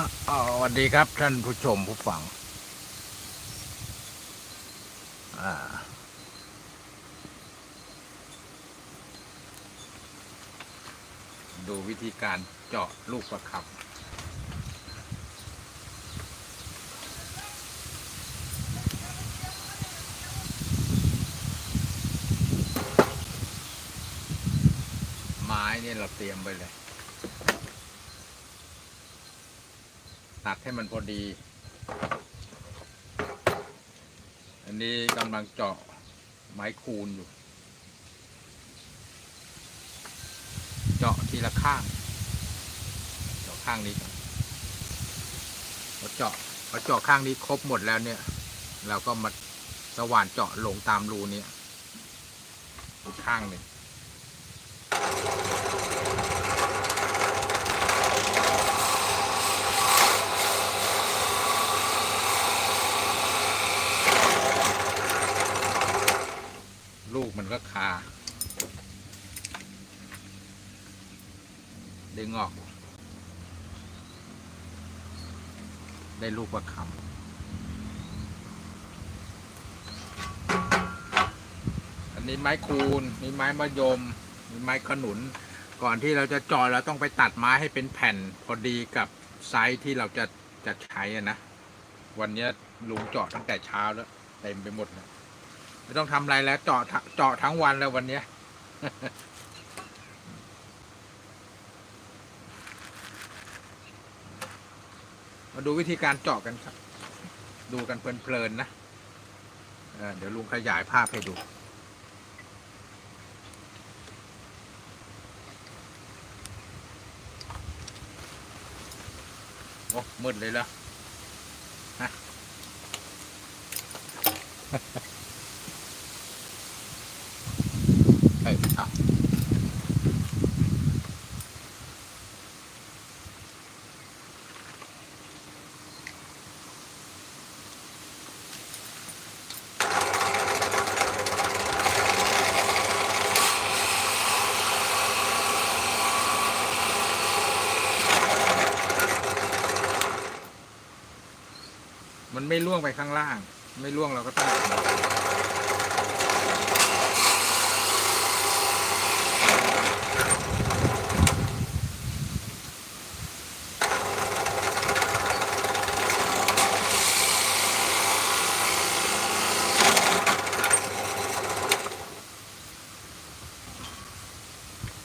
สวัสดีครับท่านผู้ชมผู้ฟังดูวิธีการเจาะลูกประคับ ไม้นี่เราเตรียมไปเลย ตัดให้มันพอดี อันนี้กำลังเจาะไม้คูนอยู่ เจาะทีละข้าง เจาะข้างนี้ก่อนพอเจาะพอเจาะข้างนี้ครบหมดแล้วเนี่ย เราก็มาสว่านเจาะลงตามรูนี้ข้างหนึ่ง มันก็คา ไดึงอก ได้ลูกประคำอันนี้ไม้คูน มีไม้มะยม มีไม้ขนุน ก่อนที่เราจะจอเราต้องไปตัดไม้ให้เป็นแผ่นพอดีกับไซส์ที่เราจะจะใช้อะนะ วันนี้ลุงจาะตั้งแต่เช้าแล้วเต็มไปหมดเลย ไม่ต้องทำอะไรแล้วเจาะทะเจาะทั้งวันแล้ววันเนี้ยมาดูวิธีการเจาะกันครับ ดูกันเพลินๆนะเเดี๋ยวลุงขยายภาพให้ดูโอ้มืดเลยแล้วฮะ ไม่ล่วงไปข้างล่าง ไม่ล่วงเราก็ต้อง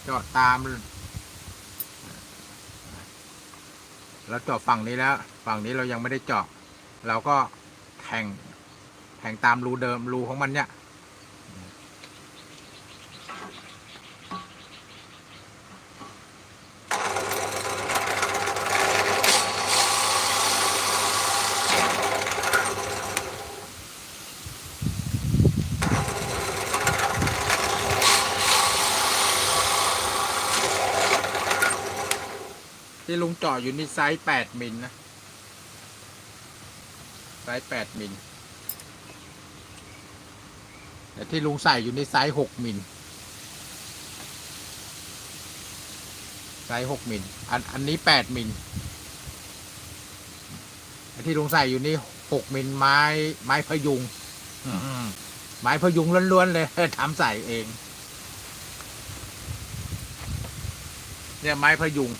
เจาะตามเราเจาะฝั่งนี้แล้ว ฝั่งนี้เรายังไม่ได้เจาะ เราก็แทงแทงตามรูเดิมรูของมันเนี่ยที่ลุงเจาะอยู่นี่ไซส์แปดมิลนะ ไซส์แปดมิลแต่ที่ลุงใส่อยู่ในไซส์หกมิลไซส์หกมิลอันอันนี้แปดมิลแต่ที่ลุงใส่อยู่นี่หกมิลไม้ไม้พยุงอืมไม้พยุงล้วนๆเลยทำใส่เอง เนี่ยไม้พยุง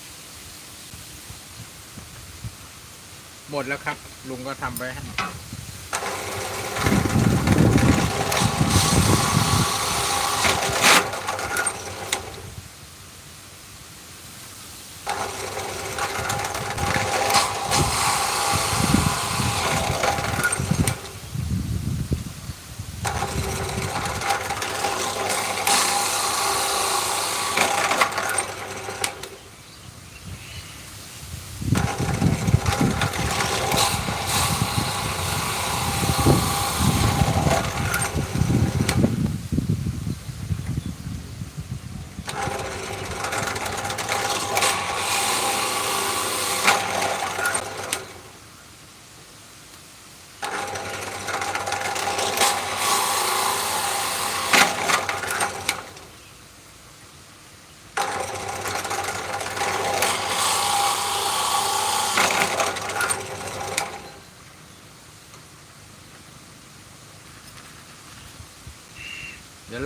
หม ดแล้วครับ ลุงก็ทำไปให้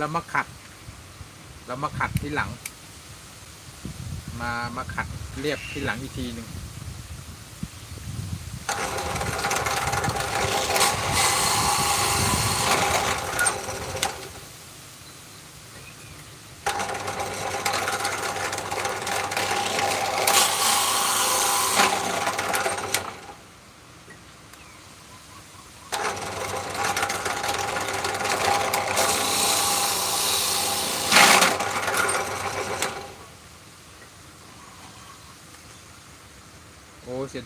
เรามาขัดเรามาขัดที่หลัง มามาขัดเรียบที่หลังอีกทีหนึ่ง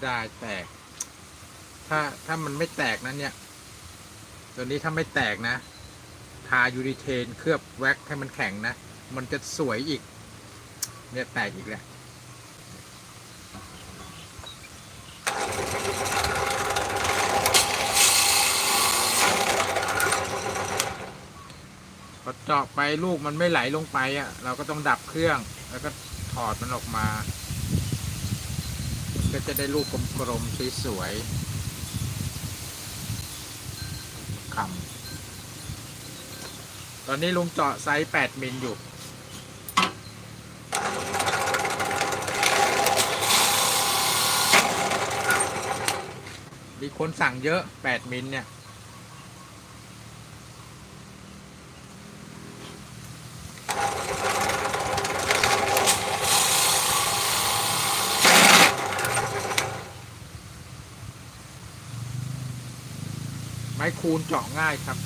ดายแตก ถ้าถ้ามันไม่แตกนะเนี่ย ตัวนี้ถ้าไม่แตกนะ ทายูริเทนเคลือบแว็กให้มันแข็งนะ มันจะสวยอีก เนี่ยแตกอีกแล้วพอเจาะไปลูกมันไม่ไหลลงไปอะ เราก็ต้องดับเครื่อง แล้วก็ถอดมันออกมา ก็จะได้ลูกกลมๆสวยๆคำตอนนี้ลุงเจาะไซส์ 8 มิลอยู่มีคนสั่งเยอะ 8 มิลเนี่ย ม้คูณเจาะง่ายครับ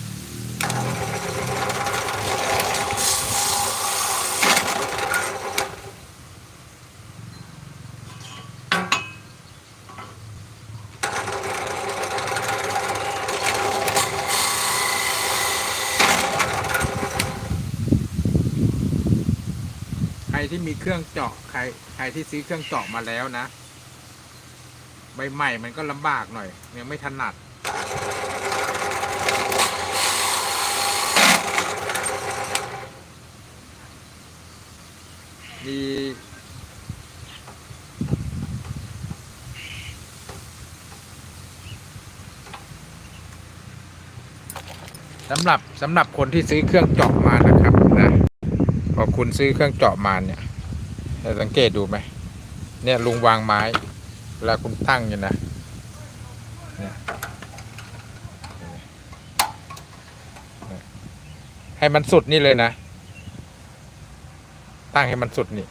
ใครที่มีเครื่องเจาะใครใครที่ซื้อเครื่องเจาะมาแล้วนะ ใบใหม่มันก็ลำบากหน่อย ยังไม่ถนัด มี สำหรับสำหรับคนที่ซื้อเครื่องเจาะมานะครับนะพอคุณซื้อเครื่องเจาะมาเนี่ยสังเกตดูไหมเนี่ยลุงวางไม้เวลาคุณตั้งอยู่นะเนี่ยนะให้มันสุดนี่เลยนะ ตั้งให้มันสุดนี่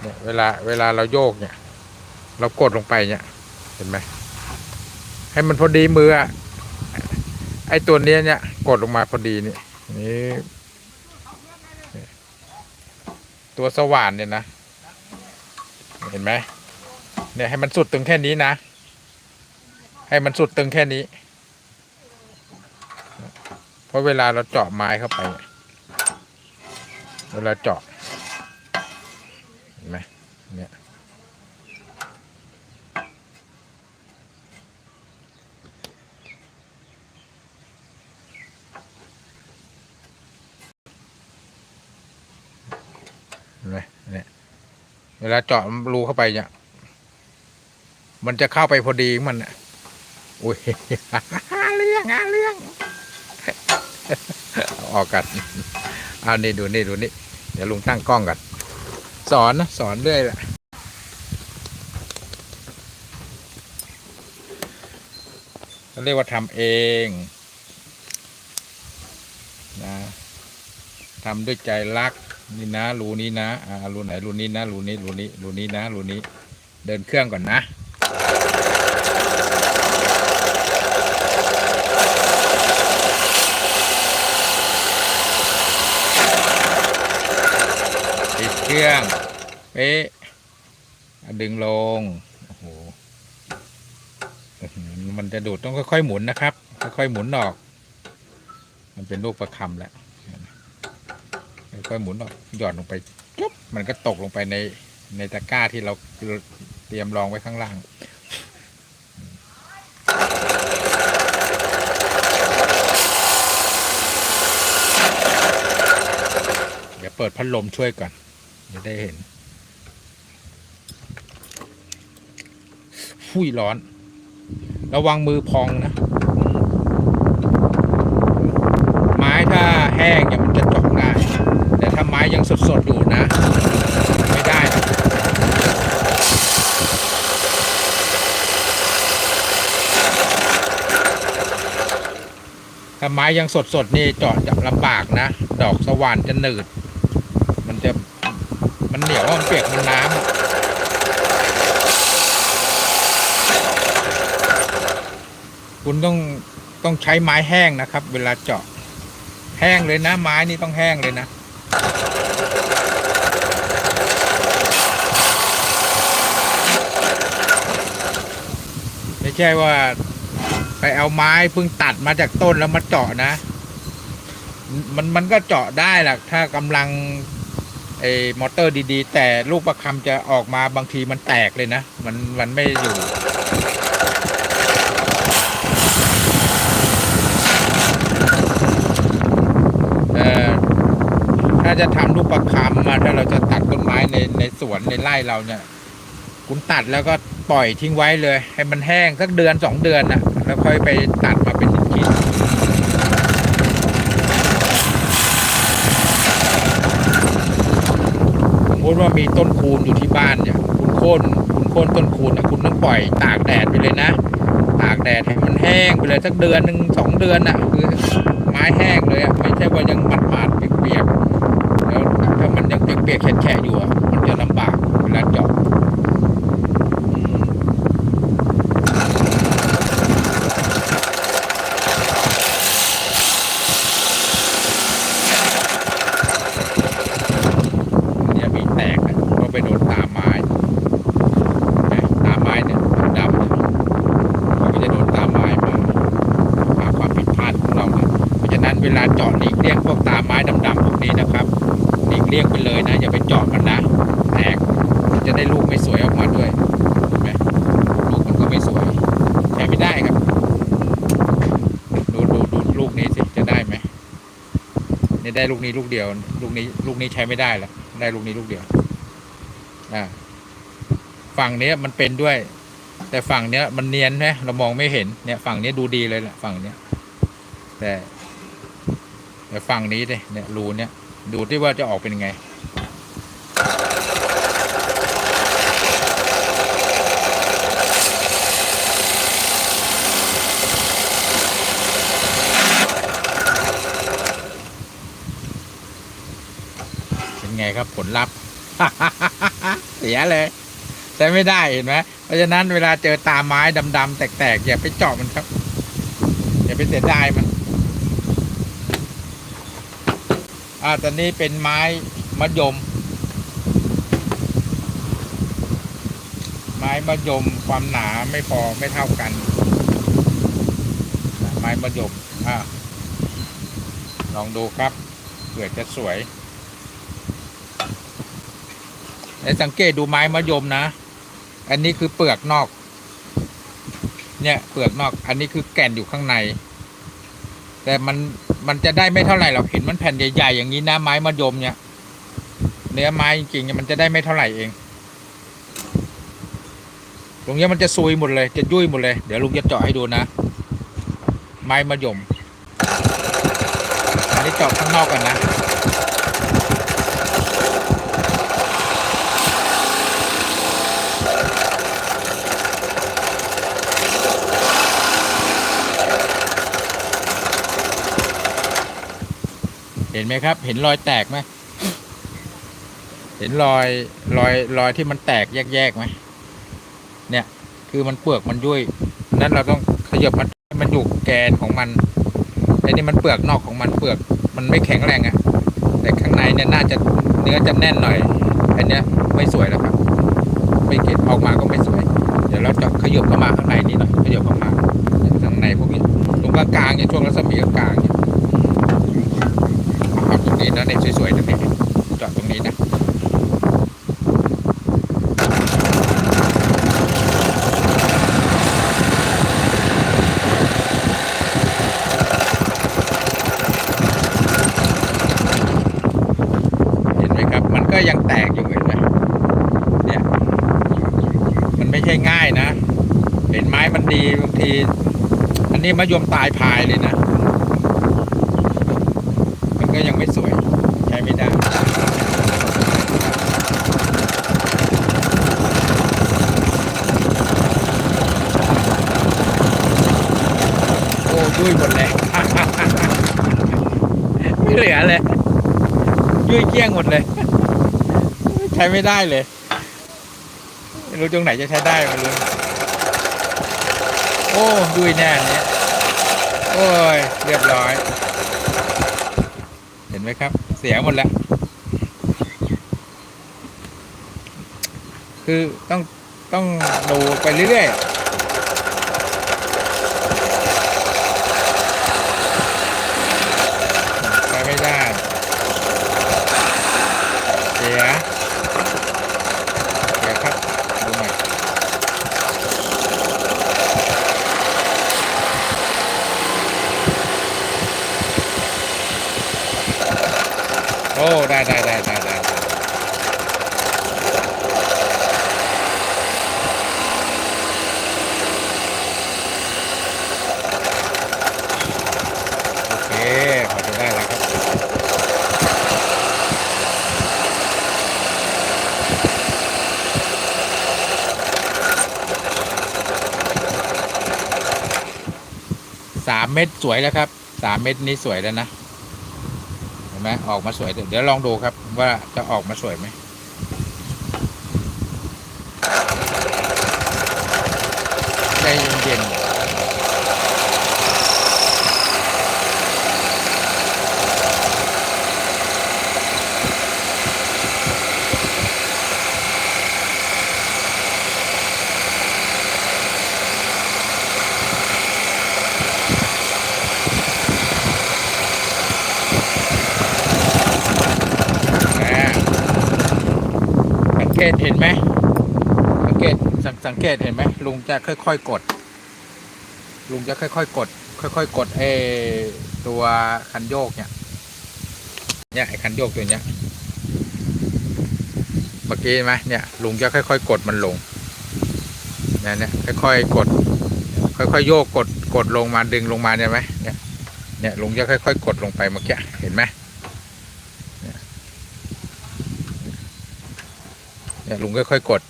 เนี่ยเวลาเวลาเราโยกเนี่ย เรากดลงไปเนี่ย เห็นไหมให้มันพอดีมืออะไอตัวเนี้ยเนี่ยกดลงมาพอดีนี่นี่นี่ตัวสว่านเนี่ยนะ เห็นไหมเนี่ยให้มันสุดตึงแค่นี้นะ ให้มันสุดตึงแค่นี้ เพราะเวลาเราเจาะไม้เข้าไปเนี่ย เวลาเจาะเห็นไหมเนี่ยเห็นไหมเนี่ยเวลาเจาะรูเข้าไปเนี่ยมันจะเข้าไปพอดีของมันอะอุ้ยเรื่องอะเรื่องอออกกันเอานี่ดูนี่ดูนี่ เดี๋ยวลุงตั้งกล้องกันสอนนะสอนเรื่อยแหละเขาเรียกว่าทำเองนะทำด้วยใจรักนี่นะรูนี้นะอ่ารูไหนรูนี้นะรูนี้รูนี้รูนี้นะรูนี้ เดินเครื่องก่อนนะ ครื่องเป๊ะดึงลงโอ้โหมันจะดูดต้องค่อยๆหมุนนะครับ ค่อยๆหมุนออก มันเป็นลูกประคำแล้วค่อยๆหมุนออกหย่อนลงไปจุ๊บมันก็ตกลงไปในในตะกร้าที่เราเตรียมรองไว้ข้างล่างเดี๋ยวเปิดพัดลมช่วยก่อน จะได้เห็นฟุยร้อน ระวังมือพองนะ ไม้ถ้าแห้งเนี่ยมันจะจาะได้ แต่ถ้าไม้ยังสดๆอยู่นะ ไม่ได้นะถ้าไม้ยังสดๆนี่เจาะจะลำบากนะ ดอกสว่านจะหนืด มันจะ เหนียวมันเปียกมันน้ำคุณต้องต้องใช้ไม้แห้งนะครับ เวลาเจาะ แห้งเลยนะ ไม้นี่ต้องแห้งเลยนะไม่ใช่ว่าไปเอาไม้เพิ่งตัดมาจากต้นแล้วมาเจาะนะ มันมันก็เจาะได้แหละถ้ากำลัง ไอ้มอเตอร์ดีๆ แต่ลูกประคำจะออกมาบางทีมันแตกเลยนะ มันมันไม่อยู่เออถ้าจะทำลูกประคำมาถ้าเราจะตัดต้นไม้ในในสวนในไร่เราเนี่ย คุณตัดแล้วก็ปล่อยทิ้งไว้เลย ให้มันแห้งสักเดือนสองเดือนนะแล้วค่อยไปตัดมาเป็นชิ้นๆสมม ติว่ามีต้นคูนอยู่ที่บ้านเนี่ย คุณโค่นคุณโค่นต้นคูนนะคุณต้องปล่อยตากแดดไปเลยนะ ตากแดดให้มันแห้งไปเลยสักเดือนหนึ่งสองเดือนน่ะคือไม้แห้งเลยอะไม่ใช่ว่ายังหมาดๆเปียกๆแล้วถ้ามันยังเปียกๆแฉะอยู่อะมันจะลำบากเวลาเจาะอืมเนี่ยมีแตกนะเพราะไปโดนตาไม้นะตาไม้เนี่ยดำๆเนี่ย เราก็จะโดนตามไม้มาหาความผิดพลาดของเรานะเพราะฉะนั้นเวลาเจาะหลีกเลี่ยงพวกตาไม้ดำๆพวก นี้นะครับหลีกเลี่ยงไปเลยนะ อย่าไปจาะมันนะแตกมันจะได้ลูกไม่สวยออกมาด้วยเห็นไหมลูกมันก็ไม่สวยใช้ไม่ได้ครับ ดูดูดูลูกนี้สิจะได้ไหมนี่ได้ลูกนี้ลูกเดียว ลูกนี้ ลูกนี้ใช้ไม่ได้แล้วได้ลูกนี้ลูกเดียวอ่าฝั่งนี้มันเป็นด้วย แต่ฝั่งเนี้ยมันเนียนไหมเรามองไม่เห็นเนี่ย ฝั่งนี้ดูดีเลยแหละฝั่งเนี้ยแต่ แต่ฝั่งนี้ดิเนี่ยรูเนี้ยดูที่ว่าจะออกเป็นไง เป็นไงครับผลลัพธ์เสียเลยใช้ไม่ได้เห็นไหมเพราะฉะนั้นเวลาเจอตาไม้ดำๆแตกๆอย่าไปเจาะมันครับ อย่าไปเสียดายมัน อ่าตอนนี้เป็นไม้มะยม ไม้มะยมความหนาไม่พอไม่เท่ากัน ไม้มะยมอ่าลองดูครับเผื่อจะสวยให้สังเกตดูไม้มะยมนะ อันนี้คือเปลือกนอก เนี่ยเปลือกนอก อันนี้คือแก่นอยู่ข้างใน แต่มัน มันจะได้ไม่เท่าไหร่หรอกเห็นมันแผ่นใหญ่ๆอย่างนี้นะไม้มะยมเนี่ย เนื้อไม้จริงๆมันจะได้ไม่เท่าไหร่เอง ตรงนี้มันจะซุยหมดเลย จะยุ่ยหมดเลย เดี๋ยวลุงจะเจาะให้ดูนะ ไม้มะยมอันนี้เจาะข้างนอกก่อนนะ เห็นไหมครับ เห็นรอยแตกไหมเห็นรอยรอยรอยที่มันแตกแยกๆไหมเนี่ยคือมันเปลือกมันยุ่ยนั้นเราต้องขยับมันให้มันอยู่แกนของมันไอ้นี่มันเปลือกนอกของมันเปลือกมันไม่แข็งแรงอะแต่ข้างในเนี่ยน่าจะเนื้อจะแน่นหน่อยอันเนี้ยไม่สวยแล้วครับ ไม่เก็บออกมาก็ไม่สวย เดี๋ยวเราจะขยับเข้ามาข้างในนี่หน่อยขยับเข้ามาข้างในพวกนี้ตรงกลางเนี่ยช่วงรัศมีกลางเนี่ยาตรงนี้นะเนี่ยสวยๆตรงนี้จาะตรงนี้นะเห็นไหมครับมันก็ยังแตกอยู่เห็นไหมเนี่ย มันไม่ใช่ง่ายนะ เห็นไม้มันดีบางที อันนี้มะยมตายพายเลยนะ ก็ยังไม่สวย ใช้ไม่ได้โอ้ยุ่ยหมดเลยไม่เหลือเลยยุ่ยเกี้ยงหมดเลย ใช้ไม่ได้เลยไม่รู้ตรงไหนจะใช้ได้ไม่รู้โอ้ยุ่ยแน่เนี้ยโอ้ย เรียบร้อย ไหมครับ เสียหมดแล้ว คือต้องต้องดูไปเรื่อยๆใช้ไม่ได้ เสีย เสียครับ ดูหน่อยโอ้ ได้ได้ได้ได้ได้ได้โอเคพอจะได้แล้วครับ สาม เม็ดสวยแล้วครับสามเม็ดนี้สวยแล้วนะ เห็นไหมออกมาสวย เดี๋ยวลองดูครับว่าจะออกมาสวยไหมใจเย็นๆนะสัง เกตเห็นไหมสังเกตสังสังเกตเห็นไหมลุงจะค่อย ๆ กด ลุงจะค่อย ๆ กด ค่อย ๆ กดเอตัวคันโยกเนี่ยเนี่ยไอ้คันโยกตัวเนี้ยเมื่อกี้ไหมเนี่ยลุงจะค่อย ๆ กดมันลงเนี่ยเนี่ยค่อย ๆ กด ค่อย ๆ โยกกดกดลงมาดึงลงมาเนี่ยไหมเนี่ยเนี่ยลุงจะค่อย ๆ กดลงไปเมื่อกี้เห็นไหมเนี่ย เนี่ยลุงค่อยๆกด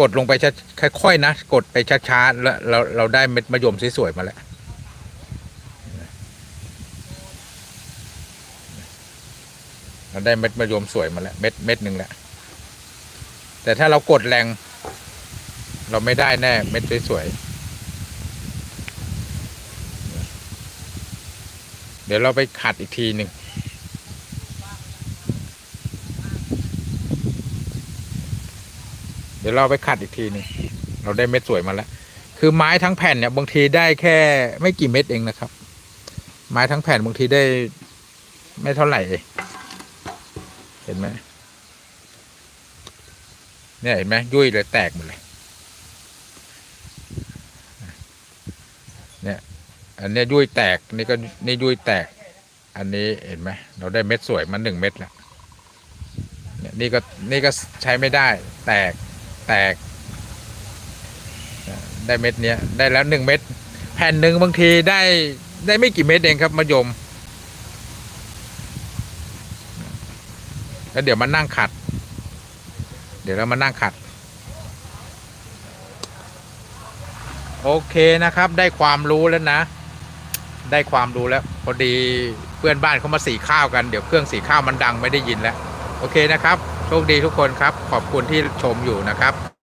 กดลงไปช้าค่อยๆนะ กดไปช้าๆแล้วเราเราได้เม็ดมะยมสวยๆมาแล้วเราได้เม็ดมะยมสวยมาแล้ว เม็ดเม็ดหนึ่งแล้วแต่ถ้าเรากดแรง เราไม่ได้แน่ เม็ดสวยๆเดี๋ยวเราไปขัดอีกทีหนึ่ง ดี๋ยวเราไปขัดอีกทีนึงเราได้เม็ดสวยมาแล้ว คือไม้ทั้งแผ่นเนี่ยบางทีได้แค่ไม่กี่เม็ดเองนะครับ ไม้ทั้งแผ่นบางทีได้ ไม่เท่าไหร่เองเห็นไหมเนี่ยเห็นไหมยุ่ยเลยแตกหมดเลย เนี่ย อันนี้ยุ่ยแตกนี่ก็นี่ยุ่ยแตก อันนี้เห็นไหมเราได้เม็ดสวยมาหนึ่งเม็ดแล้วเนี่ยนี่ก็นี่ก็ใช้ไม่ได้แตก แตก ได้เม็ดเนี้ย ได้แล้วหนึ่งเม็ดแผ่นหนึ่งบางทีได้ได้ไม่กี่เม็ดเองครับมะยม แล้วเดี๋ยวมานั่งขัด เดี๋ยวเรามานั่งขัด โอเคนะครับ ได้ความรู้แล้วนะ ได้ความรู้แล้ว พอดีเพื่อนบ้านเขามาสีข้าวกัน เดี๋ยวเครื่องสีข้าวมันดังไม่ได้ยินแล้ว โอเคนะครับ โชคดีทุกคนครับ ขอบคุณที่ชมอยู่นะครับ